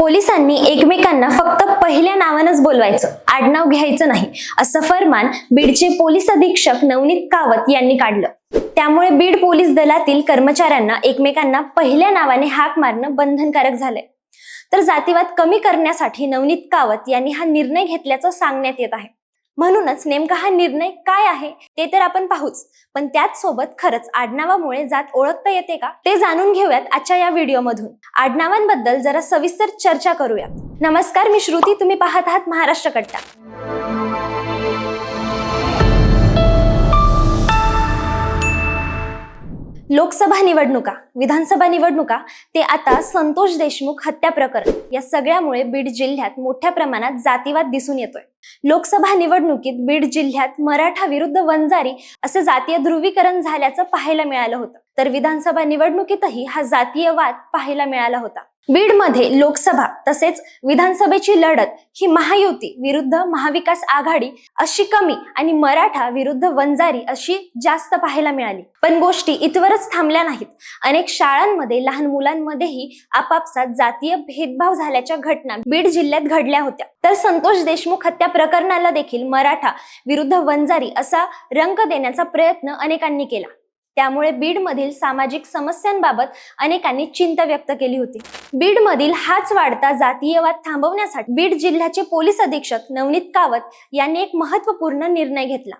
पोलिसांनी एकमेकांना फक्त पहिल्या नावानंच बोलवायचं. आडनाव घ्यायचं नाही. असं फरमान बीडचे पोलीस अधीक्षक नवनीत कावत यांनी काढलं. त्यामुळे बीड पोलीस दलातील कर्मचाऱ्यांना एकमेकांना पहिल्या नावाने हाक मारणं बंधनकारक झालंय. तर जातीवाद कमी करण्यासाठी नवनीत कावत यांनी हा निर्णय घेतल्याचं सांगण्यात येत आहे. म्हणूनच नेमका हा निर्णय काय आहे ते तर आपण पाहूच. पण त्याच सोबत खरंच आडनावामुळे जात ओळखता येते का ते जाणून घेऊयात आजच्या या व्हिडिओमधून. आडनावांबद्दल जरा सविस्तर चर्चा करूया नमस्कार मी श्रुती. तुम्ही पाहत आहात महाराष्ट्र कट्टा. लोकसभा निवडणुका विधानसभा निवडणुका ते आता संतोष देशमुख हत्या प्रकरण या सगळ्यामुळे बीड जिल्ह्यात मोठ्या प्रमाणात जातीवाद दिसून येतोय. लोकसभा निवडणुकीत बीड जिल्ह्यात मराठा विरुद्ध वंजारी असं जातीय ध्रुवीकरण झाल्याचं पाहायला मिळालं होतं. तर विधानसभा निवडणुकीतही हा जातीय वाद पाहायला मिळाला होता. बीडमध्ये लोकसभा तसेच विधानसभेची लढत ही महायुती विरुद्ध महाविकास आघाडी अशी कमी आणि मराठा विरुद्ध वंजारी अशी जास्त पाहायला मिळाली. पण गोष्टी इथवरच थांबल्या नाहीत. अनेक शाळांमध्ये लहान मुलांमध्येही आपापसात जातीय भेदभाव झाल्याच्या घटना बीड जिल्ह्यात घडल्या होत्या. तर संतोष देशमुख हत्या प्रकरणाला देखील मराठा विरुद्ध वंजारी असा रंग देण्याचा प्रयत्न अनेकांनी केला. त्यामुळे बीडमधील सामाजिक समस्यांबाबत अनेकांनी चिंता व्यक्त केली होती. बीडमधील हाच वाढता जातीयवाद थांबवण्यासाठी बीड जिल्ह्याचे पोलीस अधीक्षक नवनीत कावत यांनी एक महत्त्वपूर्ण निर्णय घेतला.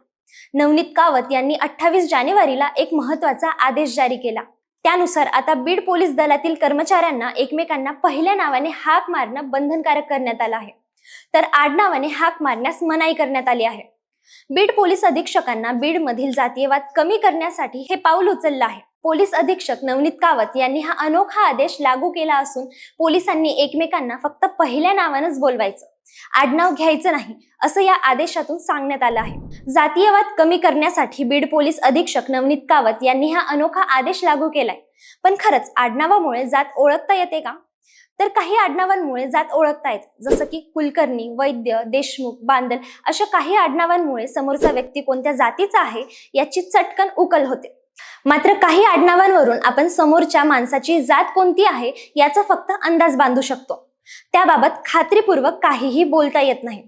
नवनीत कावत यांनी अठ्ठावीस जानेवारीला एक महत्त्वाचा आदेश जारी केला. त्यानुसार आता बीड पोलीस दलातील कर्मचाऱ्यांना एकमेकांना पहिल्या नावाने हाक मारणं बंधनकारक करण्यात आलं आहे. तर आडनावाने हाक मारण्यास मनाई करण्यात आली आहे. बीड पोलीस अधीक्षकांना बीडमधील जातीयवाद कमी करण्यासाठी हे पाऊल उचललं आहे. पोलीस अधीक्षक नवनीत कावत यांनी हा अनोखा आदेश लागू केला असून पोलिसांनी एकमेकांना फक्त पहिल्या नावानंच बोलवायचं. आडनाव घ्यायचं नाही असं या आदेशातून सांगण्यात आलं आहे. जातीयवाद कमी करण्यासाठी बीड पोलीस अधीक्षक नवनीत कावत यांनी हा अनोखा आदेश लागू केलाय. पण खरंच आडनावामुळे जात ओळखता येते का? तर काही आडनावांमुळे जात ओळखता येत जसं की कुलकर्णी वैद्य देशमुख बांदल अशा काही आडनावांमुळे समोरचा व्यक्ती कोणत्या जातीचा आहे याची चटकन उकल होते. मात्र काही आडनावांवरून आपण समोरच्या माणसाची जात कोणती आहे याचा फक्त अंदाज बांधू शकतो. त्याबाबत खात्रीपूर्वक काहीही बोलता येत नाही.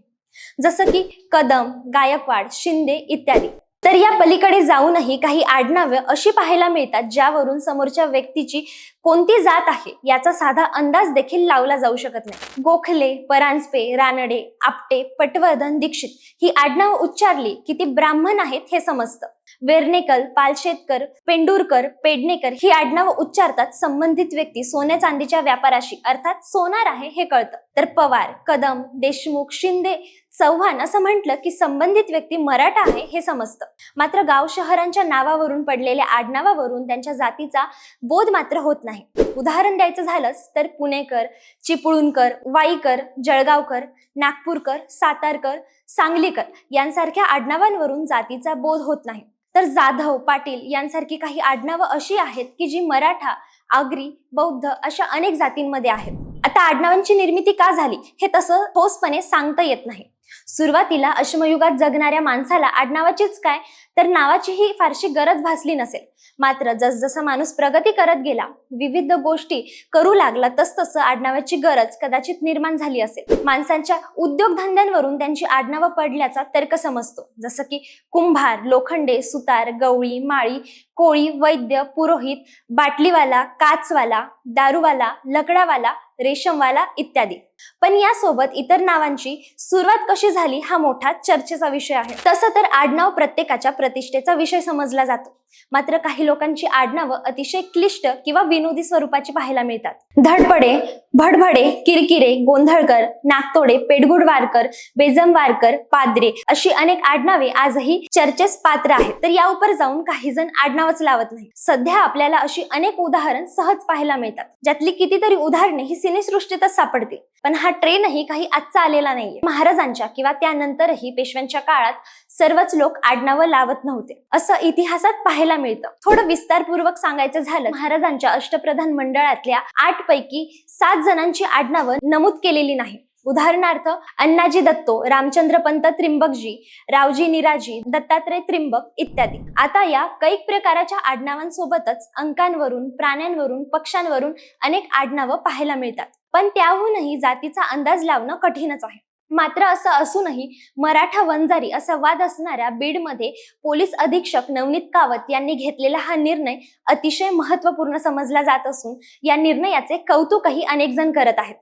जसं की कदम गायकवाड शिंदे इत्यादी. तर या पलीकडे जाऊनही काही आडनावे अशी पाहायला मिळतात ज्यावरून समोरच्या व्यक्तीची कोणती जात आहे याचा साधा अंदाज देखील लावला जाऊ शकत नाही. गोखले परांजपे रानडे आपटे पटवर्धन दीक्षित ही आडनावं उच्चारली की ती ब्राह्मण आहेत हे समजतं. वेर्णेकर पालशेतकर पेंडुरकर पेडणेकर ही आडनावं उच्चारतात संबंधित व्यक्ती सोन्या चांदीच्या व्यापाराशी. अर्थात सोनार आहे हे कळतं. तर पवार कदम देशमुख शिंदे चव्हाण असं म्हटलं की संबंधित व्यक्ती मराठा आहे हे समजतं. मात्र गाव शहरांच्या नावावरून पडलेल्या आडनावावरून त्यांच्या जातीचा बोध मात्र होत नाही. उदाहरण द्यायचं झालंच तर पुणेकर चिपळूणकर वाईकर जळगावकर नागपूरकर सातारकर सांगलीकर यांसारख्या आडनावांवरून जातीचा बोध होत नाही. तर जाधव पाटील यांसारखी काही आडनावं अशी आहेत की जी मराठा आगरी बौद्ध अशा अनेक जातींमध्ये आहेत. आता आडनावांची निर्मिती का झाली हे तसं ठोसपणे सांगता येत नाही. सुरुवातीला अश्मयुगात जगणाऱ्या माणसाला आडनावाचीच काय? तर नावाचीही फारशी गरज भासली नसेल. मात्र जसजसा माणूस प्रगती करत गेला विविध गोष्टी करू लागला तसतसं आडनावाची गरज कदाचित निर्माण झाली असेल. माणसांच्या उद्योगधंद्यांवरून त्यांची आडनावं पडल्याचा तर्क समजतो. जसं की कुंभार लोखंडे सुतार गवळी माळी कोळी वैद्य पुरोहित बाटलीवाला काचवाला दारूवाला लकडावाला रेशमवाला इत्यादी. पण यासोबत इतर नावांची सुरुवात कशी झाली हा मोठा चर्चेचा विषय आहे. तसं तर आडनाव प्रत्येकाच्या प्रतिष्ठेचा विषय समजला जातो. मात्र काही लोकांची आडनावं अतिशय क्लिष्ट किंवा विनोदी स्वरूपाची पाहायला मिळतात. धडपडे भडभडे किरकिरे गोंधळकर नागतोडे पेडगुडवारकर बेजमवारकर पाद्रे अशी अनेक आडनावे आजही चर्चेस पात्र आहेत. तर या उपर जाऊन काही जण आडनावच लावत नाही सध्या आपल्याला अशी अनेक उदाहरण सहज पाहायला मिळतात. ज्यातली कितीतरी उदाहरणे ही सिनेसृष्टीतच सापडतील. पण हा ट्रेनही काही आजचा आलेला नाहीये. महाराजांच्या किंवा त्यानंतरही पेशव्यांच्या काळात सर्वच लोक आडनावं लावत नव्हते. असं इतिहासात पाहायला मिळतं. थोडं विस्तारपूर्वक सांगायचं झालं महाराजांच्या अष्टप्रधान मंडळातल्या आठ पैकी सात जणांची आडनावं नमूद केलेली नाही. उदाहरणार्थ अण्णाजी दत्तो रामचंद्र पंत त्रिंबकजी रावजी निराजी दत्तात्रय त्रिंबक इत्यादी. आता या कैक प्रकाराच्या आडनावांसोबतच अंकांवरून प्राण्यांवरून पक्ष्यांवरून अनेक आडनावं पाहायला मिळतात. पण त्याहूनही जातीचा अंदाज लावणं कठीणच आहे. मात्र असं असूनही मराठा वंजारी असा वाद असणाऱ्या बीडमध्ये पोलीस अधीक्षक नवनीत कावत यांनी घेतलेला हा निर्णय अतिशय महत्त्वपूर्ण समजला जात असून या निर्णयाचे कौतुकही अनेक जण करत आहेत.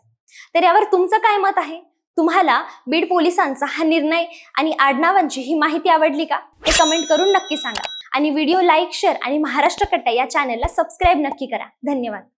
तर यावर तुमचं काय मत आहे? तुम्हाला बीड पोलिसांचा हा निर्णय आणि आडनावांची ही माहिती आवडली का? हे कमेंट करून नक्की सांगा. आणि व्हिडिओ लाईक शेअर आणि महाराष्ट्र कट्टा या चॅनलला सबस्क्राईब नक्की करा. धन्यवाद.